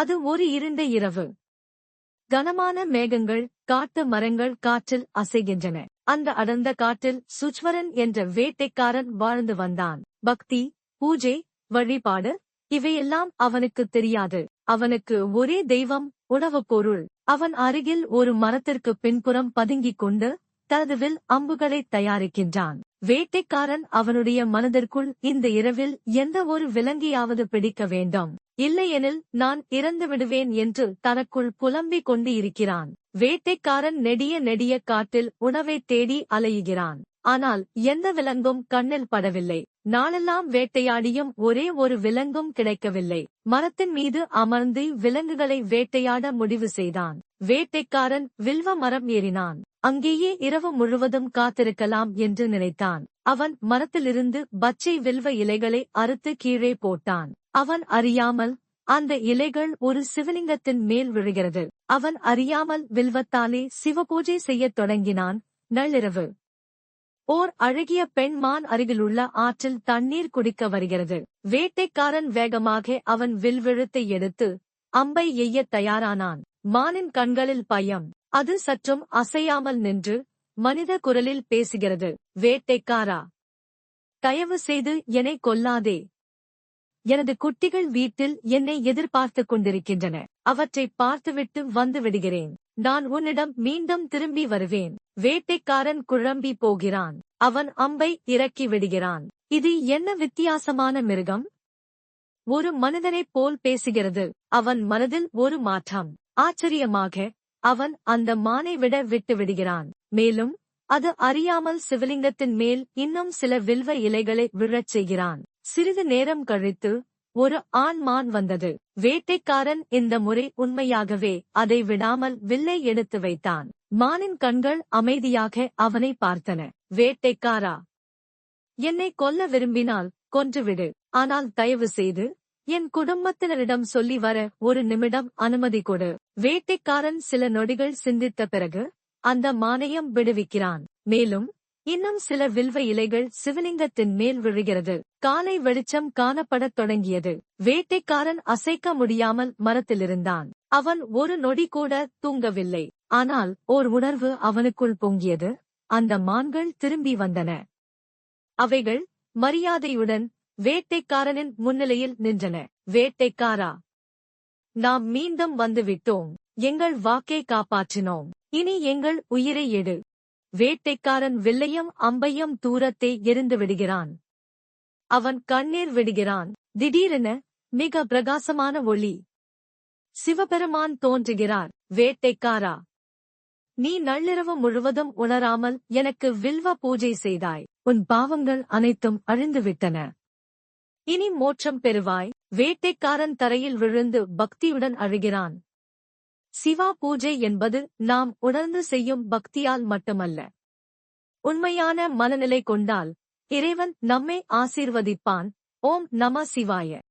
அது ஒரு இருண்ட இரவு. கனமான மேகங்கள் காட்டு மரங்கள் காற்றில் அசைகின்றன. அந்த அடர்ந்த காட்டில் சுச்வரன் என்ற வேட்டைக்காரன் வாழ்ந்து வந்தான். பக்தி பூஜை வழிபாடு இவையெல்லாம் அவனுக்கு தெரியாது. அவனுக்கு ஒரே தெய்வம் உணவு பொருள். அவன் அருகில் ஒரு மரத்திற்கு பின்புறம் பதுங்கிக் கொண்டு தனது வில் அம்புகளை தயாரிக்கின்றான். வேட்டைக்காரன் அவனுடைய மனதிற்குள் இந்த இரவில் எந்த ஒரு விலங்கியாவது பிடிக்க வேண்டும். இல்லையெனில் நான் இறந்து விடுவேன் என்று தனக்குள் புலம்பிக் கொண்டு இருக்கிறான் வேட்டைக்காரன் நெடிய நெடிய காட்டில் உணவைத் தேடி அலையுகிறான் ஆனால் எந்த விலங்கும் கண்ணில் படவில்லை. நாளெல்லாம் வேட்டையாடியும் ஒரே ஒரு விலங்கும் கிடைக்கவில்லை. மரத்தின் மீது அமர்ந்து விலங்குகளை வேட்டையாட முடிவு செய்தான். வேட்டைக்காரன் வில்வ மரம் ஏறினான். அங்கேயே இரவு முழுவதும் காத்திருக்கலாம் என்று நினைத்தான். அவன் மரத்திலிருந்து பச்சை வில்வ இலைகளை அறுத்து கீழே போட்டான். அவன் அறியாமல் அந்த இலைகள் ஒரு சிவலிங்கத்தின் மேல் விழுகிறது. அவன் அறியாமல் வில்வத்தாலே சிவபூஜை செய்யத் தொடங்கினான். நள்ளிரவு. ஓர் அழகிய பெண் மான் அருகிலுள்ள ஆற்றில் தண்ணீர் குடிக்க வருகிறது. வேட்டைக்காரன் வேகமாக அவன் வில்விழுத்தை எடுத்து அம்பை எய்யத் தயாரானான். மானின் கண்களில் பயம். அது சற்றும் அசையாமல் நின்று மனித குரலில் பேசுகிறது. வேட்டைக்காரா தயவு செய்து என்னை கொல்லாதே. எனது குட்டிகள் வீட்டில் என்னை எதிர்பார்த்துக் கொண்டிருக்கின்றன. அவற்றை பார்த்துவிட்டு வந்து விடுகிறேன். நான் உன்னிடம் மீண்டும் திரும்பி வருவேன். வேட்டைக்காரன் குழம்பி போகிறான். அவன் அம்பை இறக்கி விடுகிறான். இது என்ன வித்தியாசமான மிருகம்? ஒரு மனிதனைப் போல் பேசுகிறது. அவன் மனதில் ஒரு மாற்றம். ஆச்சரியமாக அவன் அந்த மானை விட விட்டு விடுகிறான் மேலும் அது அறியாமல் சிவலிங்கத்தின் மேல் இன்னும் சில வில்வ இலைகளை விழச் செய்கிறான். சிறிது நேரம் கழித்து ஒரு ஆண் மான் வந்தது. வேட்டைக்காரன் இந்த முறை உண்மையாகவே அதை விடாமல் வில்லை எடுத்து வைத்தான். மானின் கண்கள் அமைதியாக அவனை பார்த்தன. வேட்டைக்காரா என்னை கொல்ல விரும்பினால் கொன்றுவிடு. ஆனால் தயவு செய்து என் குடும்பத்தினரிடம் சொல்லி வர ஒரு நிமிடம் அனுமதி கொடு. வேட்டைக்காரன் சில நொடிகள் சிந்தித்த பிறகு அந்த மானையம் விடுவிக்கிறான். மேலும் இன்னும் சில வில்வ இலைகள் சிவலிங்கத்தின் மேல் விழுகிறது. காலை வெளிச்சம் காணப்படத் தொடங்கியது. வேட்டைக்காரன் அசைக்க முடியாமல் மரத்திலிருந்தான். அவன் ஒரு நொடி கூட தூங்கவில்லை. ஆனால் ஓர் உணர்வு அவனுக்குள் பொங்கியது. அந்த மான்கள் திரும்பி வந்தன. அவைகள் மரியாதையுடன் வேட்டைக்காரனின் முன்னிலையில் நின்றன. வேட்டைக்காரா? நாம் மீண்டும் வந்துவிட்டோம். எங்கள் வாக்கை காப்பாற்றினோம். இனி எங்கள் உயிரை எடு வேட்டைக்காரன் வில்லையும் அம்பையும் தூரத்தை எரிந்து விடுகிறான். அவன் கண்ணீர் விடுகிறான். திடீரென மிக பிரகாசமான ஒளி. சிவபெருமான் தோன்றுகிறார். வேட்டைக்காரா? நீ நள்ளிரவு முழுவதும் உணராமல் எனக்கு வில்வ பூஜை செய்தாய். உன் பாவங்கள் அனைத்தும் அழிந்துவிட்டன. இனி மோட்சம் பெறுவாய். வேட்டைக்காரன் தரையில் விழுந்து பக்தியுடன் அழுகிறான். சிவா பூஜை என்பது நாம் உணர்ந்து செய்யும் பக்தியால் மட்டுமல்ல. உண்மையான மனநிலை கொண்டால் இறைவன் நம்மை ஆசீர்வதிப்பான். ஓம் நம சிவாய.